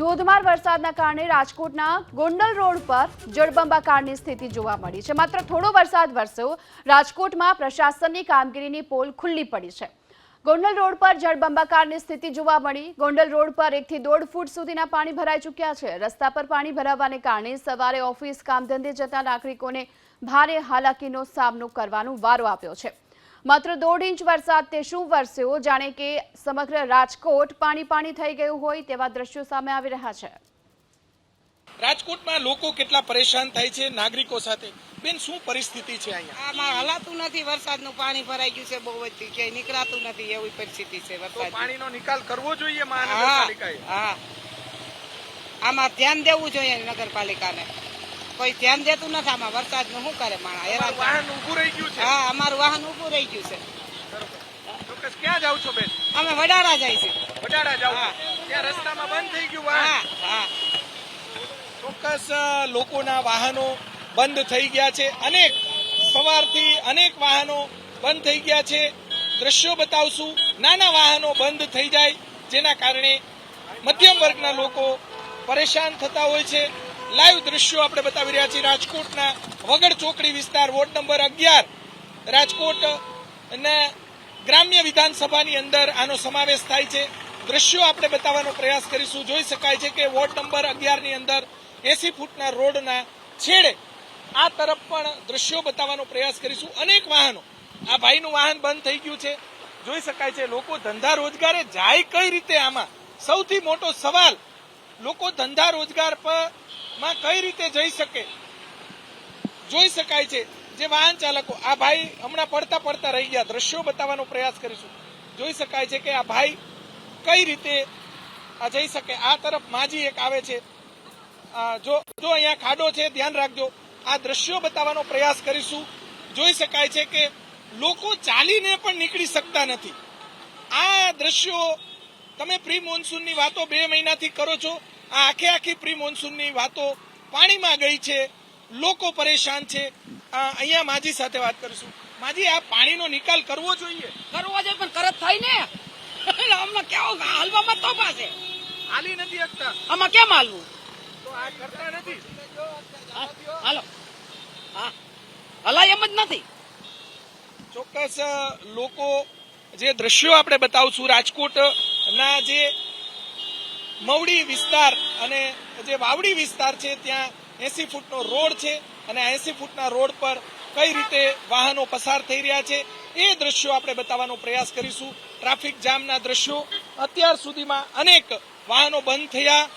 ધોધમાર વરસાદના કારણે રાજકોટના ગોંડલ રોડ પર જળબંબાકારની સ્થિતિ જોવા મળી છે. માત્ર થોડો વરસાદ વરસ્યો, રાજકોટમાં પ્રશાસનની કામગીરીની પોલ ખુલ્લી પડી છે. ગોંડલ રોડ પર જળબંબાકારની સ્થિતિ જોવા મળી. ગોંડલ રોડ પર એકથી દોઢ ફૂટ સુધીના પાણી ભરાઈ ચૂક્યા છે. રસ્તા પર પાણી ભરાવાને કારણે સવારે ઓફિસ કામ ધંધે જતા નાગરિકોને ભારે હાલાકીનો સામનો કરવાનો વારો આપ્યો છે. માત્ર દોઢ ઇંચ વરસાદ તે શું વરસ્યો? જાણે કે સમગ્ર રાજકોટ પાણી પાણી થઈ ગયું હોય તેવા દ્રશ્યો સામે આવી રહ્યા છે. રાજકોટમાં લોકો કેટલા પરેશાન થાય છે નાગરિકો સાથે? બેન શું પરિસ્થિતિ છે અહીંયા? આમાં હલાતું નથી વરસાદનું પાણી ભરાઈ ગયું છે બહુ જ કે નીકળાતું નથી એવી પરિસ્થિતિ છે તો વરસાદ પાણીનો નિકાલ કરવો જોઈએ મહાનગરપાલિકાએ? હા. આમાં ધ્યાન દેવું જોઈએ નગરપાલિકાને. કોઈ ધ્યાન દેતું નથી આમાં વરસાદનું શું કરે માણા હેરાન વાહન ઊભું રહી ગયું છે. હા અમારું વાહન ઊભું રહી ગયું છે. ક્યાં જાવ છો બેન? અમે વડાળા જાય છે. વડાળા જાવ. ત્યાં રસ્તામાં બંધ થઈ ગયું વાહન? હા ચોક્કસ લોકોના વાહનો બંધ થઈ ગયા છે. અનેક સવારથી અનેક વાહનો બંધ થઈ ગયા છે. દ્રશ્યો બતાવશું. નાના વાહનો બંધ થઈ જાય જેના કારણે મધ્યમ વર્ગના લોકો પરેશાન થતા હોય છે. લાઈવ દ્રશ્યો આપણે બતાવી રહ્યા છીએ રાજકોટના વગર ચોકડી વિસ્તાર, વોર્ડ નંબર અગિયાર. રાજકોટ અને ગ્રામ્ય વિધાનસભાની અંદર આનો સમાવેશ થાય છે. દ્રશ્યો આપણે બતાવવાનો પ્રયાસ કરીશું. જોઈ શકાય છે કે વોર્ડ નંબર અગિયારની અંદર એસી ફૂટના રોડના છેડે આ તરફ પણ દ્રશ્યો બતાવવાનો પ્રયાસ કરીશું. અનેક વાહનો, આ ભાઈનું વાહન બંધ થઈ ગયું છે. જોઈ શકાય છે લોકો ધંધા રોજગારે જાય કઈ રીતે આમાં? સૌથી મોટો સવાલ, લોકો ધંધા રોજગાર પર માં કઈ રીતે જઈ શકે? જોઈ શકાય છે. જે વાહન ચાલકો, આ ભાઈ હમણાં પડતા પડતા રહી ગયા. દ્રશ્યો બતાવવાનો પ્રયાસ કરીશું. જોઈ શકાય છે કે આ ભાઈ કઈ રીતે આ જઈ શકે? આ તરફ માજી એક આવે છે. જો જો અહીંયા ખાડો છે, ધ્યાન રાખજો. આ દ્રશ્યો બતાવવાનો પ્રયાસ કરીશું. જોઈ શકાય છે કે લોકો ચાલીને પણ નીકળી શકતા નથી. આ દ્રશ્યો તમે પ્રી મોન્સૂનની વાતો બે મહિનાથી કરો છો. આ આખે આખી પ્રી મોન્સૂનની વાતો પાણીમાં ગઈ છે. લોકો પરેશાન છે. અહીંયા માજી સાથે વાત કરીશું. માજી આ પાણીનો નિકાલ કરવો જોઈએ. કરવો જોઈએ પણ કરત થાય ને. આમાં કેવું હાલવામાં તો પાસે હાલી નથી શકતા. આમાં કેમ હાલવું? તો આ કરતા નથી. હાલો. હા. હલાય એમ જ નથી. ચોક્કસ લોકો જે દ્રશ્યો આપણે બતાવશું રાજકોટના જે મવડી વિસ્તાર અને જે વાવડી વિસ્તાર છે, ત્યાં એસી ફૂટનો રોડ છે અને આ એસી ફૂટના રોડ પર કઈ રીતે વાહનો પસાર થઈ રહ્યા છે, એ દ્રશ્યો આપણે બતાવવાનો પ્રયાસ કરીશું. ટ્રાફિક જામના દ્રશ્યો. અત્યાર સુધીમાં અનેક વાહનો બંધ થયા.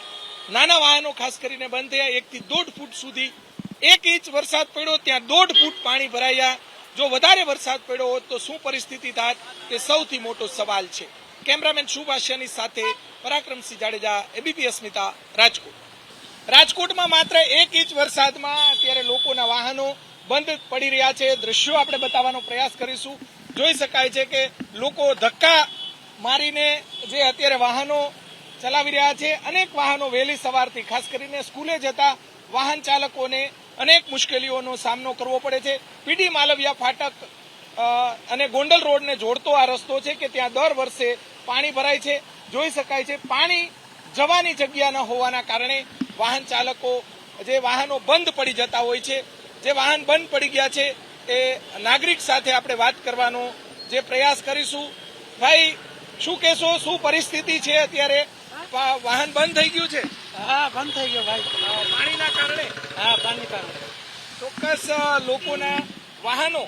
નાના વાહનો ખાસ કરીને બંધ થયા. એકથી દોઢ ફૂટ સુધી એક ઇંચ વરસાદ પડ્યો, ત્યાં દોઢ ફૂટ પાણી ભરાયા. જો વધારે વરસાદ પડ્યો હોત તો શું પરિસ્થિતિ થાત તે સૌથી મોટો સવાલ છે. કેમેરામેન શુભાષ્યની સાથે પરાક્રમસિંહ જાડેજા એબીપી અસ્મિતા, રાજકોટ. રાજકોટમાં માત્ર એક ઇંચ વરસાદમાં અત્યારે લોકોના વાહનો બંધ પડી રહ્યા છે. દ્રશ્યો આપણે બતાવવાનો પ્રયાસ કરીશું. જોઈ શકાય છે કે લોકો ધક્કા મારીને જે અત્યારે વાહનો ચલાવી રહ્યા છે, અનેક વાહનો વહેલી સવારથી ખાસ કરીને સ્કૂલે જતા વાહન ચાલકોને અનેક મુશ્કેલીઓનો સામનો કરવો પડે છે. પીડી માલવિયા ફાટક અને ગોંડલ રોડને જોડતો આ રસ્તો છે કે ત્યાં દર વર્ષે પાણી ભરાય છે જોઈ શકાય છે. પાણી જવાની જગ્યા ન હોવાના કારણે વાહન ચાલકો જે વાહનો બંધ પડી જતા હોય છે જે વાહન બંધ પડી ગયા છે એ નાગરિક સાથે આપણે વાત કરવાનો જે પ્રયાસ કરીશું. ભાઈ શું કહેશો? શું પરિસ્થિતિ છે અત્યારે? વાહન બંધ થઈ ગયું છે? હા બંધ થઈ ગયો ભાઈ. પાણીના કારણે? હા પાણી કારણે. ચોક્કસ લોકોના વાહનો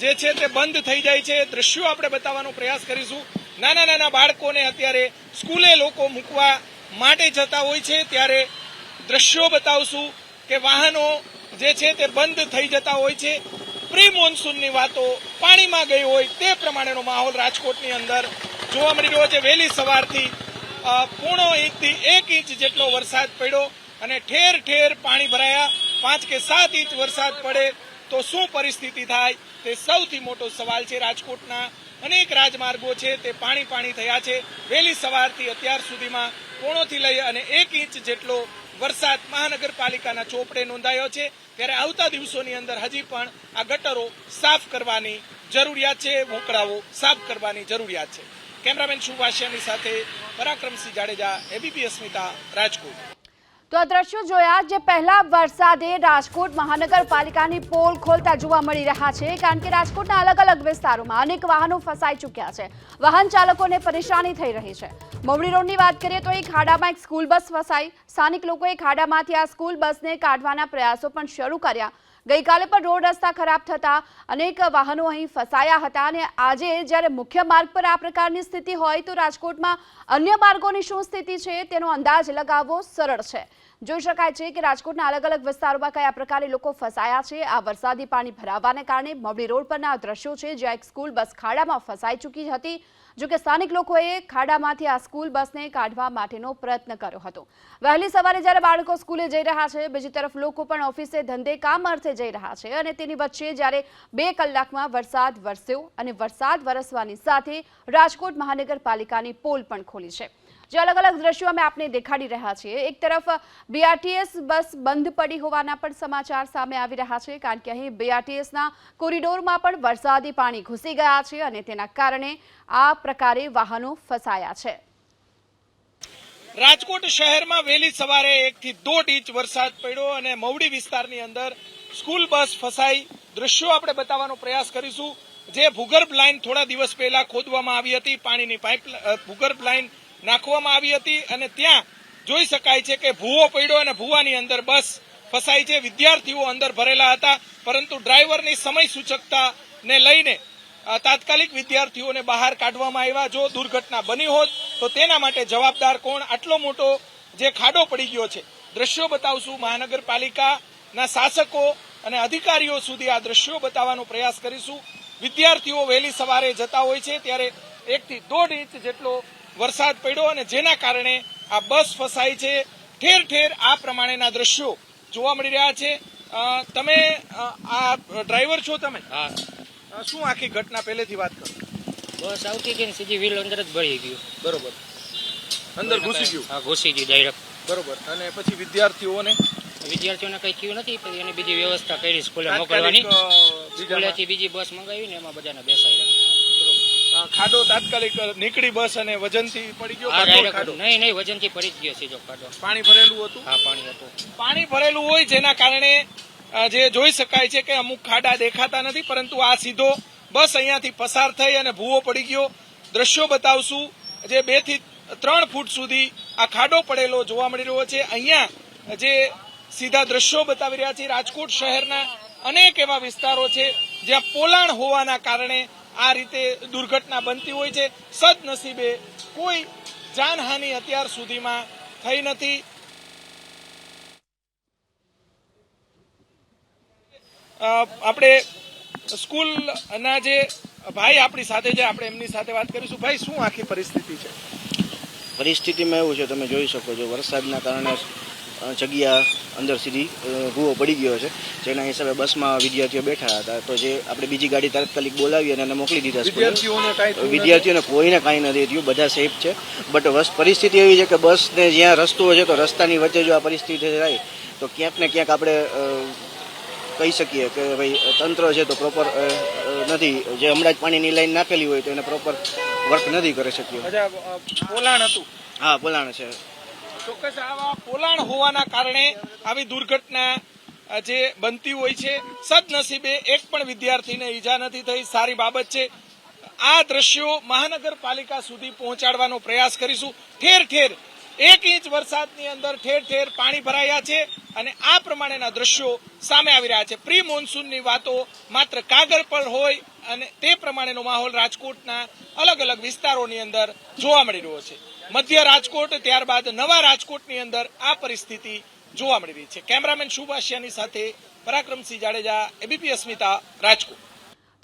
જે છે તે બંધ થઈ જાય છે. દ્રશ્યો આપણે બતાવવાનો પ્રયાસ કરીશું. નાના નાના બાળકોને અત્યારે સ્કૂલે લોકો મૂકવા માટે જતા હોય છે. ત્યારે દ્રશ્યો બતાવશું કે વાહનો જે છે તે બંધ થઈ જતા હોય છે. પ્રી મોન્સૂનની વાતો પાણીમાં ગઈ હોય તે પ્રમાણેનો માહોલ રાજકોટની અંદર જોવા મળી રહ્યો છે. વહેલી સવારથી પૂણો ઇંચથી એક ઇંચ જેટલો વરસાદ પડ્યો અને ઠેર ઠેર પાણી ભરાયા. પાંચ કે સાત ઇંચ વરસાદ પડે તો શું પરિસ્થિતિ થાય તે સૌથી મોટો સવાલ છે રાજકોટના અનેક રાજમાર્ગો છે, તે પાણી પાણી થયા છે. વહેલી સવારથી અત્યાર સુધીમાં પોણોથી લઈ અને એક ઇંચ જેટલો વરસાદ મહાનગરપાલિકાના ચોપડે નોંધાયો છે. ત્યારે આવતા દિવસોની અંદર હજી પણ આ ગટરો સાફ કરવાની જરૂરિયાત છે મોકળાઓ સાફ કરવાની જરૂરિયાત છે. કેમેરામેન શુભાષ્યાની સાથે પરાક્રમસિંહ જાડેજા, એબીપી અસ્મિતા, રાજકોટ. તો આ દ્રશ્યો જોયા જે પહેલા વરસાદે રાજકોટ મહાનગરપાલિકાની પોલ ખોલતા જોવા મળી રહ્યા છે, કારણ કે રાજકોટના અલગ અલગ વિસ્તારોમાં અનેક વાહનો ફસાઈ ચૂક્યા છે. વાહન ચાલકોને પરેશાની થઈ રહી છે. મવડી રોડની વાત કરીએ તો એ ખાડામાં એક સ્કૂલ બસ ફસાઈ. સ્થાનિક લોકોએ ખાડામાંથી આ સ્કૂલ બસને કાઢવાના પ્રયાસો પણ શરૂ કર્યા. ગઈકાલે પણ રોડ રસ્તા ખરાબ થતા અનેક વાહનો અહીં ફસાયા હતા અને આજે જ્યારે મુખ્ય માર્ગ પર આ પ્રકારની સ્થિતિ હોય તો રાજકોટમાં અન્ય માર્ગોની શું સ્થિતિ છે તેનો અંદાજ લગાવવો સરળ છે. જોઈ શકાય છે કે રાજકોટના અલગ અલગ વિસ્તારોમાં કયા પ્રકારે લોકો ફસાયા છે? આ વરસાદી પાણી ભરાવાને કારણે મવડી રોડ પરના દ્રશ્યો છે, જ્યાં એક સ્કૂલ બસ ખાડામાં ફસાઈ ચૂકી હતી. જો કે સ્થાનિક લોકોએ ખાડામાંથી આ સ્કૂલ બસને કાઢવા માટેનો પ્રયત્ન કર્યો હતો. વહેલી સવારે જ્યારે બાળકો સ્કૂલે જઈ રહ્યા છે, બીજી તરફ લોકો પણ ઓફિસે ધંધે કામ અર્થે જઈ રહ્યા છે અને તેની વચ્ચે જ્યારે બે કલાકમાં વરસાદ વરસ્યો અને વરસાદ વરસવાની સાથે રાજકોટ મહાનગરપાલિકાની પોલ પણ ખોલી છે. જે અલગ અલગ દ્રશ્યો અમે આપને દેખાડી રહ્યા છીએ. એક તરફ બીઆરટીએસ બસ બંધ પડી હોવાના પણ સમાચાર સામે આવી રહ્યા છે. કારણ કે અહીં બીઆરટીએસના કોરિડોરમાં પણ વરસાદી પાણી ઘૂસી ગયા છે અને તેના કારણે આ પ્રકારે વાહનો ફસાયા છે. રાજકોટ શહેરમાં વહેલી સવારે એકથી દોઢ ઇંચ વરસાદ પડ્યો અને મવડી વિસ્તારની અંદર સ્કૂલ બસ ફસાઈ. દ્રશ્યો આપણે બતાવવાનો પ્રયાસ કરીશું. જે ભૂગર્ભ લાઇન થોડા દિવસ પહેલા ખોદવામાં આવી હતી. પાણીની પાઇપ ભૂગર્ભ લાઇન નાખવામાં આવી હતી અને ત્યાં જોઈ શકાય છે કે ભૂવો પડ્યો અને ભૂવાની અંદર બસ ફસાઈ છે. વિદ્યાર્થીઓ અંદર ભરેલા હતા, પરંતુ ડ્રાઈવરની સમય સૂચકતાને લઈને તાત્કાલિક વિદ્યાર્થીઓને બહાર કાઢવામાં આવ્યા. જો દુર્ઘટના બની હોત, તો તેના માટે જવાબદાર કોણ? આટલો મોટો જે ખાડો પડી ગયો છે. દ્રશ્યો બતાવશું. મહાનગરપાલિકાના શાસકો અને અધિકારીઓ સુધી આ દ્રશ્યો બતાવવાનો પ્રયાસ કરીશું. વિદ્યાર્થીઓ વહેલી સવારે જતા હોય છે, ત્યારે એકથી દોઢ ઇંચ જેટલો વરસાદ પડ્યો અને જેના કારણે આ બસ ફસાઈ છે. ઠેર ઠેર આ પ્રમાણેના દ્રશ્યો જોવા મળી રહ્યા છે. તમે આ ડ્રાઈવર છો તમે? હા. શું આખી ઘટના પહેલેથી વાત કરો? બસ આવતી હતી ને સીધી વ્હીલ અંદર જ ભળી ગયું. બરોબર. અંદર ઘૂસી ગયું? હા ઘૂસી ગયું ડાયરેક્ટ બરોબર. અને પછી વિદ્યાર્થીઓને? વિદ્યાર્થીઓને કઈ થયું નથી પછી એની બીજી વ્યવસ્થા કરી સ્કૂલે મોકલવાની. સ્કૂલેથી બીજી બસ મંગાવી ને એમાં બધાને બેસાડ્યા. અ, ખાડો તાત્કાલિક નીકળી બસ અને વજનથી પડી ગયો ખાડો. નહીં નહીં વજનથી પડી ગયો સીધો ખાડો. પાણી ભરેલું હતું? હા પાણી હતું. પાણી ભરેલું હોય જેના કારણે જે જોઈ શકાય છે કે અમુક ખાડા દેખાતા નથી પરંતુ આ સીધો બસ અહીંયાથી પસાર થઈ અને ભૂવો પડી ગયો. દ્રશ્યો બતાવશું જે બેથી ત્રણ ફૂટ સુધી આ ખાડો પડેલો જોવા મળી રહ્યો છે. અહીંયા જે સીધા દ્રશ્યો બતાવી રહ્યા છે રાજકોટ શહેરના અનેક એવા વિસ્તારો છે જ્યાં પોલાણ હોવાના કારણે આ રીતે દુર્ઘટના બનતી હોય છે. સદનસીબે કોઈ જાનહાનિ અત્યાર સુધીમાં થઈ નથી. આપણે સ્કૂલના જે ભાઈ આપણી સાથે છે, આપણે એમની સાથે વાત કરીશું. ભાઈ, શું આખી પરિસ્થિતિ છે? પરિસ્થિતિમાં એવું છે, તમે જોઈ શકો છો, વરસાદના કારણે જગ્યા અંદર સીધી ભૂવો પડી ગયો છે. જેના હિસાબે બસમાં વિદ્યાર્થીઓ બેઠા હતા. તો જે આપણે બીજી ગાડી તાત્કાલિક બોલાવી અને એને મોકલી દીધા સ્કૂલે. વિદ્યાર્થીઓને કોઈને કાંઈ નથી થયું. બધા સેફ છે. બટ પરિસ્થિતિ એવી છે કે બસને જ્યાં રસ્તો છે તો રસ્તાની વચ્ચે જો આ પરિસ્થિતિ થાય તો ક્યાંક ને ક્યાંક આપણે કહી શકીએ કે ભાઈ તંત્ર છે તો પ્રોપર નથી. જે હમણાં જ પાણીની લાઈન નાખેલી હોય તો એને પ્રોપર વર્ક નથી કરી શક્યું પોલાણ હતું. હા પોલાણ છે. ચોક્કસ આવા પોલાણ હોવાના કારણે આવી દુર્ઘટના જે બનતી હોય છે, સદનસીબે એક પણ વિદ્યાર્થીને ઈજા નથી થઈ. સારી બાબત છે. આ દ્રશ્યો મહાનગરપાલિકા સુધી પહોંચાડવાનો પ્રયાસ કરીશું. ઠેર ઠેર, એક ઇંચ વરસાદની અંદર ઠેર ઠેર પાણી ભરાયા છે અને આ પ્રમાણેના દ્રશ્યો સામે આવી રહ્યા છે. પ્રી મોન્સૂનની વાતો માત્ર કાગળ પર હોય અને તે પ્રમાણેનો માહોલ રાજકોટના અલગ અલગ વિસ્તારોની અંદર જોવા મળી રહ્યો છે. મધ્ય રાજકોટ, ત્યારબાદ નવા રાજકોટની અંદર આ પરિસ્થિતિ જોવા મળી રહી છે. કેમેરામેન શુભાશિયાની સાથે પરાક્રમસિંહ જાડેજા, એબીપી અસ્મિતા, રાજકોટ.